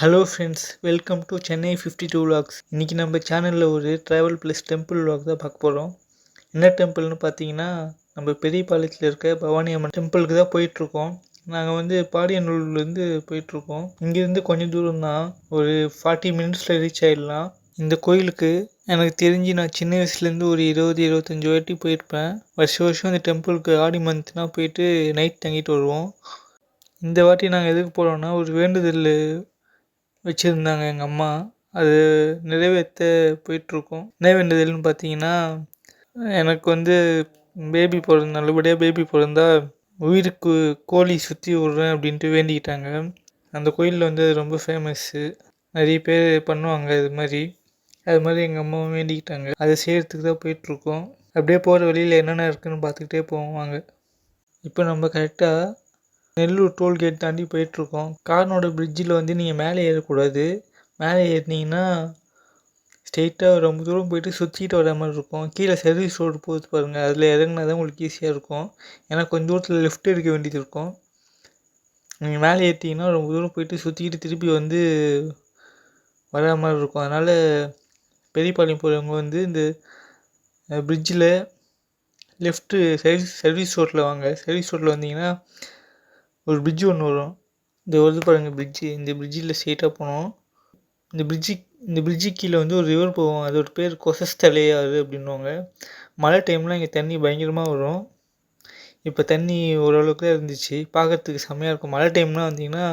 Hello friends welcome to Chennai fifty two vlogs இன்றைக்கி நம்ம சேனலில் ஒரு ட்ராவல் ப்ளஸ் டெம்பிள் விலாக் தான் பார்க்க போகிறோம் என்ன டெம்பிள்னு பார்த்தீங்கன்னா நம்ம பெரியபாளையத்தில் இருக்க பவானி அம்மன் டெம்பிளுக்கு தான் போயிட்டுருக்கோம். நாங்கள் வந்து பாடியனூர்லேருந்து போயிட்டுருக்கோம். இங்கேருந்து கொஞ்சம் தூரம் தான் ஒரு ஃபார்ட்டி மினிட்ஸில் ரீச் ஆகிடலாம் இந்த கோயிலுக்கு எனக்கு தெரிஞ்சு நான் சின்ன வயசுலேருந்து ஒரு இருபது இருபத்தஞ்சி வாட்டி போயிருப்பேன். வருஷம் வருஷம் இந்த டெம்பிளுக்கு ஆடி மந்த்னா போயிட்டு நைட் தங்கிட்டு வருவோம். இந்த வாட்டி நாங்கள் எதுக்கு போகிறோன்னா ஒரு வேண்டுதல் வச்சுருந்தாங்க எங்கள் அம்மா. அது நிறைவேற்ற போயிட்டுருக்கோம். நிறைவேண்டதுன்னு பார்த்தீங்கன்னா எனக்கு வந்து பேபி பிறந்த நல்லபடியாக பேபி பிறந்தா உயிருக்கு கோழி சுற்றி விட்றேன் அப்படின்ட்டு வேண்டிக்கிட்டாங்க. அந்த கோயிலில் வந்து அது ரொம்ப ஃபேமஸ்ஸு நிறைய பேர் பண்ணுவாங்க இது மாதிரி. அது மாதிரி எங்கள் அம்மாவும் வேண்டிக்கிட்டாங்க. அதை செய்கிறதுக்கு தான் போயிட்டுருக்கோம். அப்படியே போகிற வழியில் என்னென்ன இருக்குதுன்னு பார்த்துக்கிட்டே போவாங்க இப்போ நம்ம கரெக்டாக நெல்லூர் டோல்கேட் தாண்டி போயிட்டுருக்கோம். கார்னோட பிரிட்ஜில் வந்து நீங்கள் மேலே ஏறக்கூடாது. மேலே ஏறினீங்கன்னா ஸ்ட்ரெயிட்டாக ரொம்ப தூரம் போயிட்டு சுற்றிட்டு வர மாதிரி இருக்கும். கீழே சர்வீஸ் ரோடு போகுது பாருங்கள் அதில் இறங்குனா தான் உங்களுக்கு ஈஸியாக இருக்கும். ஏன்னா கொஞ்சம் தூரத்தில் லெஃப்ட் எடுக்க வேண்டியது இருக்கும். நீங்கள் மேலே ஏற்றிங்கன்னா ரொம்ப தூரம் போயிட்டு சுற்றிக்கிட்டு திருப்பி வந்து வர மாதிரி இருக்கும். அதனால் பெரியபாளையம் போகிறவங்க வந்து இந்த பிரிட்ஜில் லெஃப்ட்டு சர்வீஸ் சர்வீஸ் ரோட்டில் வாங்க. சர்வீஸ் ரோட்டில் வந்தீங்கன்னா ஒரு பிரிட்ஜு ஒன்று வரும். இந்த வருது பாருங்கள் பிரிட்ஜு இந்த பிரிட்ஜில் ஸ்ட்ரெயிட்டாக போனோம். இந்த பிரிட்ஜி இந்த பிரிட்ஜு கீழே வந்து ஒரு ரிவர் போகும். அதோட பேர் கொசஸ் தலையாறு அப்படின்வாங்க மழை டைமில் இங்கே தண்ணி பயங்கரமாக வரும். இப்போ தண்ணி ஓரளவுக்கு தான் இருந்துச்சு. பார்க்குறதுக்கு செம்மையாக இருக்கும். மழை டைம்லாம் வந்தீங்கன்னா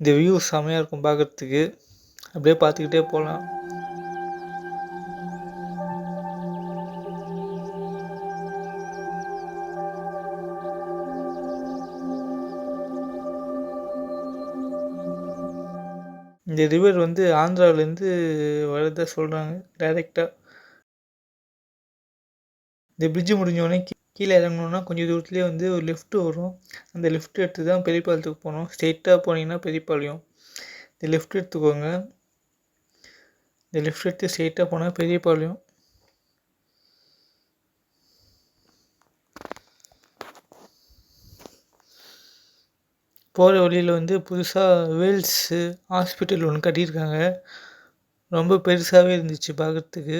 இந்த வியூ செம்மையாக இருக்கும் பார்க்குறதுக்கு அப்படியே பார்த்துக்கிட்டே போகலாம் இந்த ரிவர் வந்து ஆந்திராவிலேருந்து வரதா சொல்கிறாங்க டைரெக்டாக இந்த பிரிட்ஜு முடிஞ்சோடனே கீழே இறங்கணுன்னா கொஞ்சம் தூரத்துலேயே வந்து ஒரு லிஃப்ட் வரும். அந்த லிஃப்ட் எடுத்து தான் பெரியபாளையத்துக்கு போகணும். ஸ்ட்ரெயிட்டாக போனீங்கன்னா பெரியபாளையம். இந்த லிஃப்ட் எடுத்துக்கோங்க. இந்த லிஃப்ட் எடுத்து ஸ்ட்ரெயிட்டாக போனால் பெரியபாளையம். போகிற வழியில் வந்து புதுசாக வேல்ஸு ஹாஸ்பிட்டல் ஒன்று கட்டியிருக்காங்க. ரொம்ப பெருசாகவே இருந்துச்சு பார்க்குறதுக்கு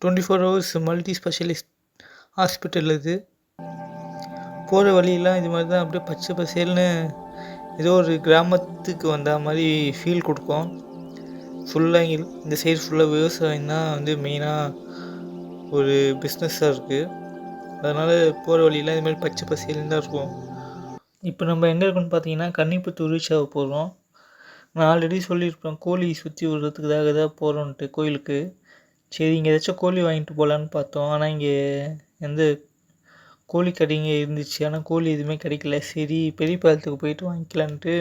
twenty four hours multi specialist hospital இது போகிற வழியெல்லாம் இது மாதிரி தான் அப்படியே பச்சை பசேல்னு ஏதோ ஒரு கிராமத்துக்கு வந்த மாதிரி ஃபீல் கொடுக்கும். ஃபுல்லாக இங்கே இந்த சைடு ஃபுல்லாக விவசாயம் தான் வந்து மெயினாக ஒரு பிஸ்னஸாக இருக்குது அதனால் போகிற வழியெல்லாம் இது மாதிரி பச்சை பசேல்னு தான் இருக்கும். இப்போ நம்ம எங்கே இருக்கோம்னு பார்த்தீங்கன்னா கன்னிப்புத்தூர் ரீச் ஆக போகிறோம் நான் ஆல்ரெடி சொல்லியிருப்பேன் கோழி சுற்றி விடுறதுக்காக தான் போகிறோன்ட்டு கோயிலுக்கு. சரி இங்கே ஏதாச்சும் கோழி வாங்கிட்டு போகலான்னு பார்த்தோம். ஆனால் இங்கே எந்த கோழி கடைங்க இருந்துச்சு. ஆனால் கோழி எதுவுமே கிடைக்கல. சரி பெரிய பாலத்துக்கு போயிட்டு வாங்கிக்கலான்ட்டு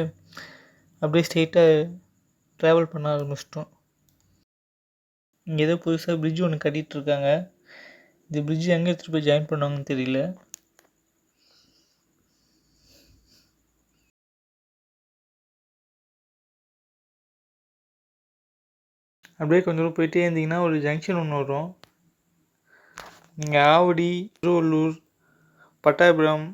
அப்படியே ஸ்ட்ரெயிட்டாக ட்ராவல் பண்ண ஆரம்பிச்சிட்டோம். இங்கே ஏதோ புதுசாக பிரிட்ஜ் ஒன்று கட்டிகிட்ருக்காங்க இந்த பிரிட்ஜ் எங்கே எடுத்துகிட்டு போய் ஜாயின் பண்ணுவாங்கன்னு தெரியல. அப்படியே கொஞ்சம் தூரம் போயிட்டே இருந்தீங்கன்னா ஒரு ஜங்ஷன் ஒன்று வரும். நீங்கள் ஆவடி திருவள்ளூர் பட்டாபுரம்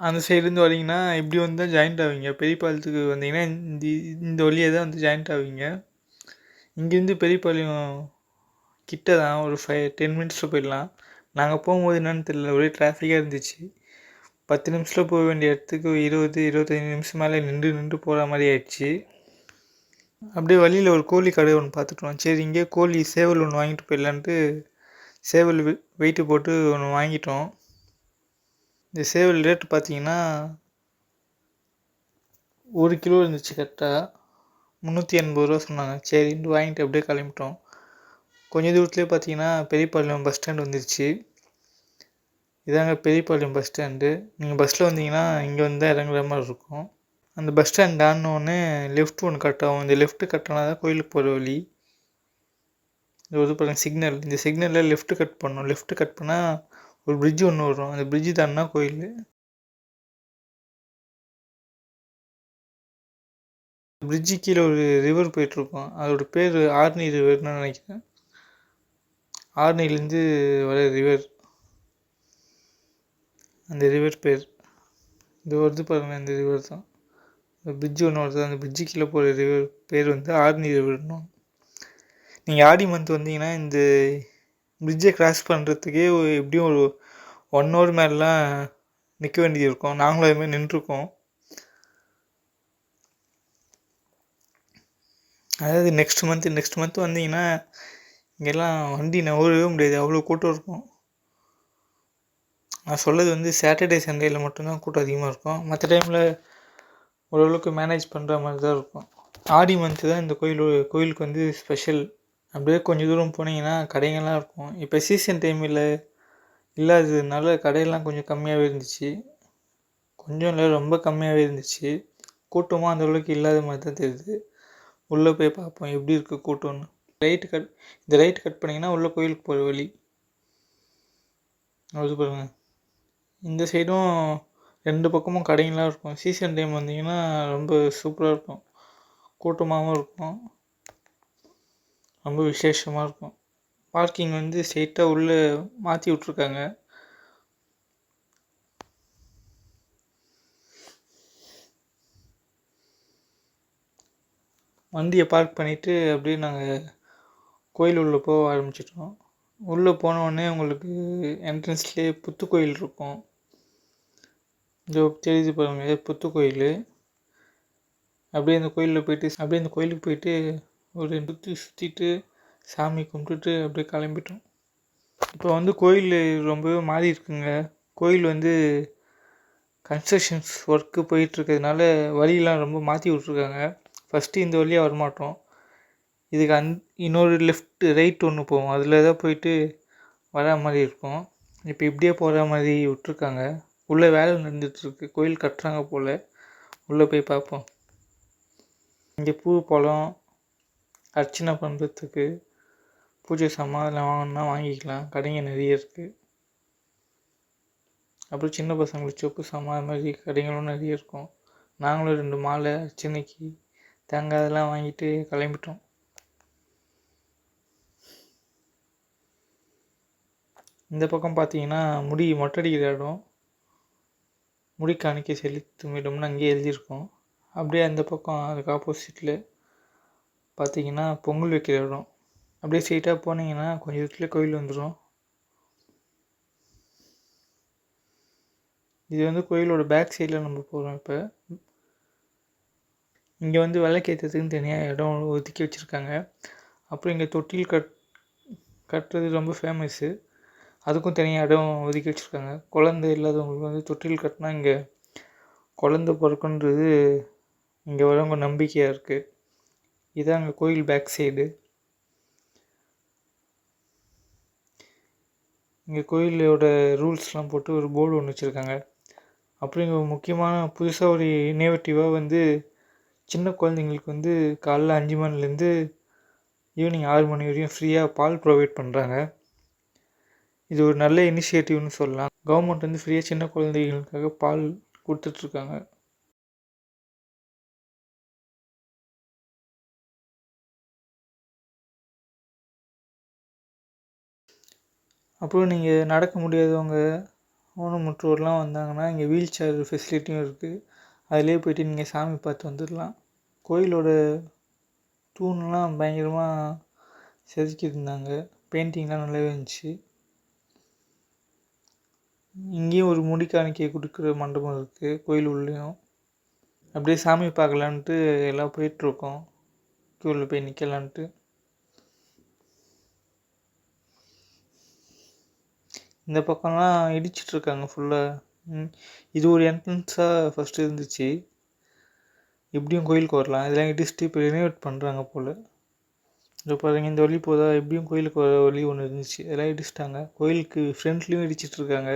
அந்த சைடுலேருந்து வரீங்கன்னா இப்படி வந்து தான் ஜாயிண்ட் ஆவீங்க. பெரியபாளையத்துக்கு வந்தீங்கன்னா இந்த இந்த வழியாக தான் வந்து ஜாயிண்ட் ஆவீங்க. இங்கேருந்து பெரியபாளையம் கிட்ட தான் ஒரு ஃபைவ் டென் மினிட்ஸில் போயிடலாம். நாங்கள் போகும்போது என்னென்னு தெரியல ஒரே டிராஃபிக்காக இருந்துச்சு. பத்து நிமிஷத்தில் போக வேண்டிய இடத்துக்கு இருபது இருபத்தஞ்சி நிமிஷம் மேலே நின்று நின்று போகிற மாதிரி ஆயிடுச்சு. அப்படியே வழியில் ஒரு கோழி கடை ஒன்று பார்த்துட்டோம் சரி இங்கே கோழி சேவல் ஒன்று வாங்கிட்டு போயிடலான்ட்டு சேவல் வெயிட்டு போட்டு ஒன்று வாங்கிட்டோம். இந்த சேவல் ரேட்டு பார்த்தீங்கன்னா ஒரு கிலோ இருந்துச்சு கரெக்டாக முந்நூற்றி எண்பது ரூபா சொன்னாங்க. சரின்ட்டு வாங்கிட்டு அப்படியே கிளம்பிட்டோம். கொஞ்சம் தூரத்துலேயே பார்த்தீங்கன்னா பெரியபாளையம் பஸ் ஸ்டாண்ட் வந்துருச்சு. இதாங்க பெரியபாளையம் பஸ் ஸ்டாண்டு நீங்கள் பஸ்ஸில் வந்தீங்கன்னா இங்கே வந்து தான் இறங்குற மாதிரி இருக்கும். அந்த பஸ் ஸ்டாண்ட் தாண்டினோடனே லெஃப்ட் ஒன்று கட் ஆகும் இந்த லெஃப்ட்டு கட்டினா தான் கோயிலுக்கு போகிற வழி. இது வந்து பாருங்கள் சிக்னல் இந்த சிக்னலில் லெஃப்ட்டு கட் பண்ணணும் லெஃப்ட்டு கட் பண்ணால் ஒரு பிரிட்ஜ் ஒன்று வரும். அந்த பிரிட்ஜு தாண்டினா கோயில். பிரிட்ஜு கீழே ஒரு ரிவர் போயிட்டுருக்கோம். அதோட பேர் ஆர்னி ரிவர்னு நினைக்கிறேன். ஆர்னிலேருந்து வர ரிவர் அந்த ரிவர் பேர். இது வருது பாருங்கள் இந்த ரிவர் தான். பிரிட்ஜு ஒன்று வருது அந்த பிரிட்ஜு கீழே போகிற ரிவர் பேர் வந்து ஆர்னி ரிவர்னும் நீங்கள் ஆடி மந்த் வந்தீங்கன்னா இந்த பிரிட்ஜை கிராஸ் பண்ணுறதுக்கே எப்படியும் ஒரு ஒன் ஹவர் மேலாம் நிற்க வேண்டியது இருக்கும். நாங்களும் அதுமாதிரி நின்றுருக்கோம். அதாவது நெக்ஸ்ட் மந்த்து நெக்ஸ்ட் மந்த் வந்தீங்கன்னா இங்கெல்லாம் வண்டி நவரவே முடியாது. அவ்வளோ கூட்டம் இருக்கும். நான் சொல்லது வந்து சாட்டர்டே சண்டேயில் மட்டும்தான் கூட்டம் அதிகமாக இருக்கும். மற்ற டைமில் ஓரளவுக்கு மேனேஜ் பண்ணுற மாதிரி தான் இருக்கும். ஆடி மந்த்து தான் இந்த கோயில் கோயிலுக்கு வந்து ஸ்பெஷல் அப்படியே கொஞ்சம் தூரம் போனீங்கன்னா கடைங்கள்லாம் இருக்கும். இப்போ சீசன் டைமில் இல்லாததுனால கடையெல்லாம் கொஞ்சம் கம்மியாகவே இருந்துச்சு. கொஞ்சம் இல்லை ரொம்ப கம்மியாகவே இருந்துச்சு. கூட்டமாக அந்தளவுக்கு இல்லாத மாதிரி தான் தெரியுது. உள்ளே போய் பார்ப்போம் எப்படி இருக்குது கூட்டம்னு. ரைட்டு கட் இந்த லைட் கட் பண்ணிங்கன்னா உள்ளே கோயிலுக்கு போகிற வழி. அது பாருங்கள் இந்த சைடும் ரெண்டு பக்கமும் கடைங்களாம் இருக்கும். சீசன் டைம் வந்தீங்கன்னா ரொம்ப சூப்பராக இருக்கும். கூட்டமாகவும் இருக்கும். ரொம்ப விசேஷமாக இருக்கும். பார்க்கிங் வந்து ஸ்ட்ரெயிட்டாக உள்ளே மாற்றி விட்ருக்காங்க வண்டியை பார்க் பண்ணிவிட்டு அப்படியே நாங்கள் கோயில் உள்ளே போக ஆரம்பிச்சிட்டோம். உள்ளே போனோடனே உங்களுக்கு என்ட்ரன்ஸ்லேயே புத்து கோயில் இருக்கும். இதோ தெரியுது பாருங்க புத்து கோயில். அப்படியே அந்த கோயிலில் போயிட்டு அப்படியே அந்த கோயிலுக்கு போயிட்டு ஒரு ரெண்டு சுற்றி சுற்றிட்டு சாமி கும்பிட்டுட்டு அப்படியே கிளம்பிட்டோம். இப்போ வந்து கோயில் ரொம்பவே மாறி இருக்குங்க. கோயில் வந்து கன்ஸ்ட்ரக்ஷன்ஸ் ஒர்க்கு போயிட்டுருக்கிறதுனால வழியெலாம் ரொம்ப மாற்றி விட்ருக்காங்க ஃபஸ்ட்டு இந்த வழியாக வரமாட்டோம். இதுக்கு அந் இன்னொரு லெஃப்ட்டு ரைட் ஒன்று போவோம். அதில் தான் போயிட்டு வரா மாதிரி இருக்கும். இப்போ இப்படியே போகிற மாதிரி விட்ருக்காங்க உள்ளே வேலை நடந்துகிட்ருக்கு கோயில் கட்டுறாங்க போல். உள்ளே போய் பார்ப்போம். இங்கே பூ பழம் அர்ச்சனை பண்ணுறதுக்கு பூஜை சாமான் வாங்கினா வாங்கிக்கலாம். கடைங்க நிறைய இருக்குது அப்புறம் சின்ன பசங்களுக்கு சொப்பு சாமான் அது மாதிரி கடைகளும் நிறைய இருக்கும். நாங்களும் ரெண்டு மாலை அர்ச்சனைக்கு தேங்காய் அதெல்லாம் வாங்கிட்டு கிளம்பிட்டோம். இந்த பக்கம் பார்த்தீங்கன்னா முடி மொட்டடிக்கிற இடம். முடி காணிக்கை செலுத்துமிடம்னு அங்கேயே எழுதியிருக்கோம். அப்படியே அந்த பக்கம் அதுக்கு ஆப்போசிட்டில் பார்த்தீங்கன்னா பொங்கல் வைக்கிற இடம். அப்படியே ஸ்ட்ரெயிட்டாக போனீங்கன்னா கொஞ்சம் இடத்துல கோயில் வந்துடும் இது வந்து கோயிலோட பேக் சைடில் நம்ம போகிறோம் இப்போ. இங்கே வந்து விளக்கேற்றத்துக்குன்னு தனியாக இடம் ஒதுக்கி வச்சுருக்காங்க. அப்புறம் இங்கே தொட்டில் கட் கட்டுறது ரொம்ப ஃபேமஸ்ஸு அதுக்கும் தனியாக இடம் ஒதுக்கி வச்சுருக்காங்க. குழந்த இல்லாதவங்களுக்கு வந்து தொட்டில் கட்டினா இங்கே குழந்த பிறக்குன்றது இங்கே வரவங்க நம்பிக்கையாக இருக்குது இதான் அங்கே கோயில் பேக் சைடு இங்கே கோயிலோட ரூல்ஸ்லாம் போட்டு ஒரு போர்டு ஒன்று வச்சுருக்காங்க. அப்புறம் இங்கே முக்கியமான புதுசாக ஒரு இனோவேட்டிவாக வந்து சின்ன குழந்தைங்களுக்கு வந்து காலைல அஞ்சு மணிலேருந்து ஈவினிங் ஆறு மணி வரையும் ஃப்ரீயாக பால் ப்ரொவைட் பண்ணுறாங்க இது ஒரு நல்ல இனிஷியேட்டிவ்னு சொல்லலாம். கவர்மெண்ட் வந்து ஃப்ரீயாக சின்ன குழந்தைகளுக்காக பால் கொடுத்துட்ருக்காங்க. அப்புறம் நீங்கள் நடக்க முடியாதவங்க ஊனமுற்றோர்லாம் வந்தாங்கன்னா இங்கே வீல் சேர் ஃபெசிலிட்டியும் இருக்குது அதிலே போயிட்டு நீங்கள் சாமி பார்த்து வந்துடலாம். கோயிலோட தூண்லாம் பயங்கரமாக செதுக்கியிருந்தாங்க. பெயிண்டிங்லாம் நல்லாவே இருந்துச்சு. இங்கேயும் ஒரு முடி காணிக்கை கொடுக்குற மண்டபம் இருக்குது கோயில் உள்ளேயும். அப்படியே சாமி பார்க்கலான்ட்டு எல்லாம் போயிட்டுருக்கோம். க்யூவில் போய் நிற்கலான்ட்டு இந்த பக்கம்லாம் இடிச்சிட்ருக்காங்க ஃபுல்லாக இது ஒரு என்ட்ரன்ஸாக ஃபஸ்ட்டு இருந்துச்சு. எப்படியும் கோயிலுக்கு வரலாம். இதெல்லாம் இடிச்சுட்டு இப்போ ரினோவேட் பண்ணுறாங்க போல். இப்போ பாருங்கள் இந்த வழி போதா எப்படியும் கோயிலுக்கு வர வழி ஒன்று இருந்துச்சு. இதெல்லாம் இடிச்சிட்டாங்க. கோயிலுக்கு ஃப்ரண்ட்லேயும் இடிச்சிட்ருக்காங்க.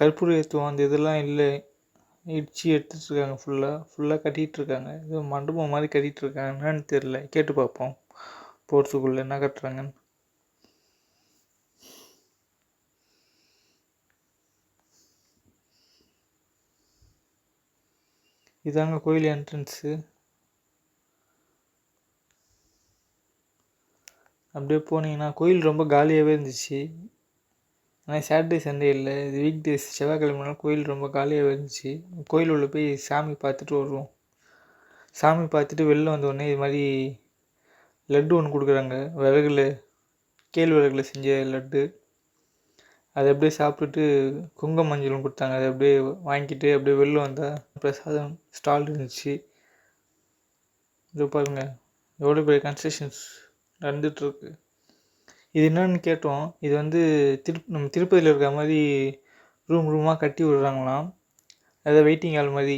கற்பூரம் ஏற்றுவோம் அந்த இதெல்லாம் இல்லை. இடித்து எடுத்துகிட்ருக்காங்க ஃபுல்லாக ஃபுல்லாக கட்டிகிட்ருக்காங்க ஏதோ மண்டபம் மாதிரி கட்டிகிட்ருக்காங்க என்னன்னு தெரில கேட்டு பார்ப்போம். போகிறதுக்குள்ளே என்ன கட்டுறாங்கன்னு. இதாங்க கோயில் என்ட்ரன்ஸு அப்படியே போனீங்கன்னா கோயில் ரொம்ப காலியாகவே இருந்துச்சு. ஆனால் சாட்டர்டே சண்டே இல்லை. இது வீக் டேஸ் செவ்வாய்க்கிழமைனால கோயில் ரொம்ப காலியாக இருந்துச்சு. கோயில் உள்ள போய் சாமி பார்த்துட்டு வருவோம். சாமி பார்த்துட்டு வெளில வந்தோடனே இது மாதிரி லட்டு ஒன்று கொடுக்குறாங்க. விறகுல கேழ்வரகுல செஞ்ச லட்டு. அதை அப்படியே சாப்பிட்டுட்டு குங்கும மஞ்சளும் கொடுத்தாங்க. அதை அப்படியே வாங்கிட்டு அப்படியே வெளில வந்தால் பிரசாதம் ஸ்டால் இருந்துச்சு. இது பாருங்கள் எவ்வளோ பெரிய கன்ஸ்ட்ரக்ஷன்ஸ் நடந்துகிட்ருக்கு இது என்னன்னு கேட்டோம். இது வந்து திரு நம்ம திருப்பதியில் இருக்கிற மாதிரி ரூம் ரூமாக கட்டி விடுறாங்களாம். அதாவது வெயிட்டிங் ஹால் மாதிரி.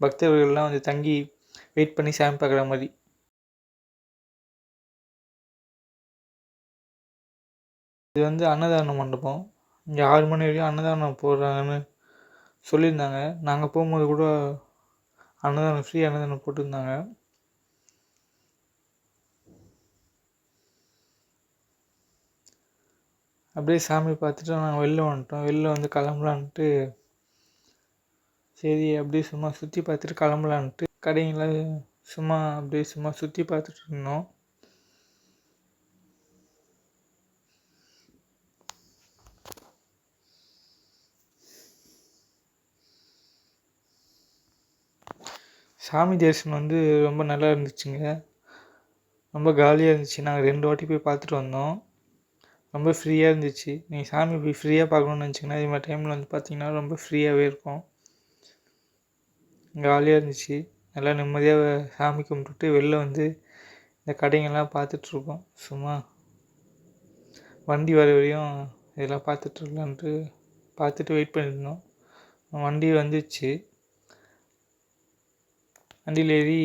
பக்தர்கள்லாம் வந்து தங்கி வெயிட் பண்ணி சாமி பார்க்குற மாதிரி. இது வந்து அன்னதான மண்டபம். இங்கே ஆறு மணி வரைக்கும் அன்னதானம் போடுறாங்கன்னு சொல்லியிருந்தாங்க. நாங்கள் போகும்போது கூட அன்னதானம் ஃப்ரீ அன்னதானம் போட்டிருந்தாங்க. அப்படியே சாமி பார்த்துட்டு நாங்கள் வெளில வந்துட்டோம். வெளில வந்து கிளம்பலான்ட்டு சரி அப்படியே சும்மா சுற்றி பார்த்துட்டு கிளம்பலான்ட்டு கடைங்களை சும்மா அப்படியே சும்மா சுற்றி பார்த்துட்டு இருந்தோம். சாமி தரிசனம் வந்து ரொம்ப நல்லா இருந்துச்சுங்க. ரொம்ப காலியாக இருந்துச்சு. நாங்கள் ரெண்டு வாட்டி போய் பார்த்துட்டு வந்தோம். ரொம்ப ஃப்ரீயாக இருந்துச்சு. நீங்கள் சாமி போய் ஃப்ரீயாக பார்க்கணுன்னு நினச்சிங்கன்னா இது மாதிரி டைமில் வந்து பார்த்தீங்கன்னா ரொம்ப ஃப்ரீயாகவே இருக்கும். ஜாலியாக இருந்துச்சு. நல்லா நிம்மதியாக சாமி கும்பிட்டுட்டு வெளில வந்து இந்த கடைங்கள்லாம் பார்த்துட்ருக்கோம் சும்மா வண்டி வர வரையும் இதெல்லாம் பார்த்துட்ருக்கலான்ட்டு பார்த்துட்டு வெயிட் பண்ணியிருந்தோம் வண்டி வந்துச்சு. வண்டியில் ஏறி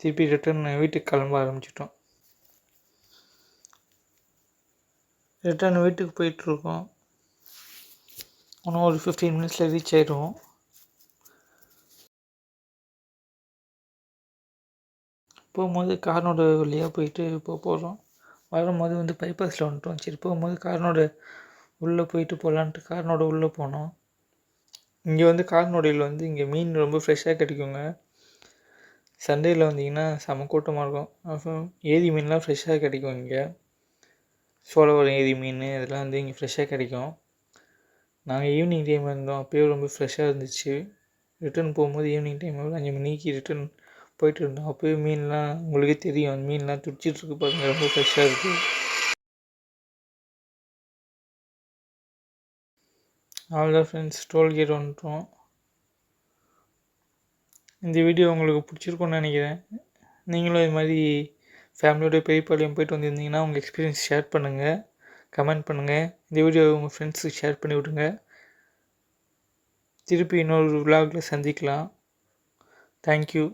திருப்பி ரிட்டர்ன் வீட்டுக்கு கிளம்ப ஆரம்பிச்சிட்டோம். ரிட்டர்ன் வீட்டுக்கு போயிட்டுருக்கோம். இன்னும் ஒரு ஃபிஃப்டீன் மினிட்ஸில் ரீச் ஆயிடுவோம். போகும்போது கார்னோட வழியாக போயிட்டு போக போகிறோம் வரும்போது வந்து பைபாஸில் வந்துட்டோம். சரி போகும்போது கார்னோட உள்ளே போயிட்டு போகலான்ட்டு கார்னோட உள்ளே போனோம். இங்கே வந்து கார்னோடையில் வந்து இங்கே மீன் ரொம்ப ஃப்ரெஷ்ஷாக கிடைக்குங்க. சண்டேயில் வந்தீங்கன்னா செம கூட்டமாக இருக்கும். அப்புறம் ஏரி மீன்லாம் ஃப்ரெஷ்ஷாக கிடைக்கும் இங்கே. சோழவர் ஏரி மீன் இதெல்லாம் வந்து இங்கே ஃப்ரெஷ்ஷாக கிடைக்கும். நாங்கள் ஈவினிங் டைம் இருந்தோம். அப்போயே ரொம்ப ஃப்ரெஷ்ஷாக இருந்துச்சு. ரிட்டர்ன் போகும்போது ஈவினிங் டைம் ஒரு அஞ்சு மணிக்கு ரிட்டர்ன் போயிட்டு இருந்தோம். அப்போயே மீன்லாம் உங்களுக்கே தெரியும். அந்த மீன்லாம் துடிச்சிட்ருக்கு பாருங்கள் ரொம்ப ஃப்ரெஷ்ஷாக இருக்குது அவ்வளோதான் ஃப்ரெண்ட்ஸ் டோல்கேட் வந்துட்டோம். இந்த வீடியோ உங்களுக்கு பிடிச்சிருக்குன்னு நினைக்கிறேன். நீங்களும் இது மாதிரி ஃபேமிலியோட பெரியப்பாளையம் போயிட்டு வந்திருந்தீங்கன்னா உங்கள் எக்ஸ்பீரியன்ஸ் ஷேர் பண்ணுங்கள் கமெண்ட் பண்ணுங்கள் இந்த வீடியோ உங்கள் ஃப்ரெண்ட்ஸுக்கு ஷேர் பண்ணி விடுங்க. திருப்பி இன்னொரு விலாகில் சந்திக்கலாம். தேங்க்யூ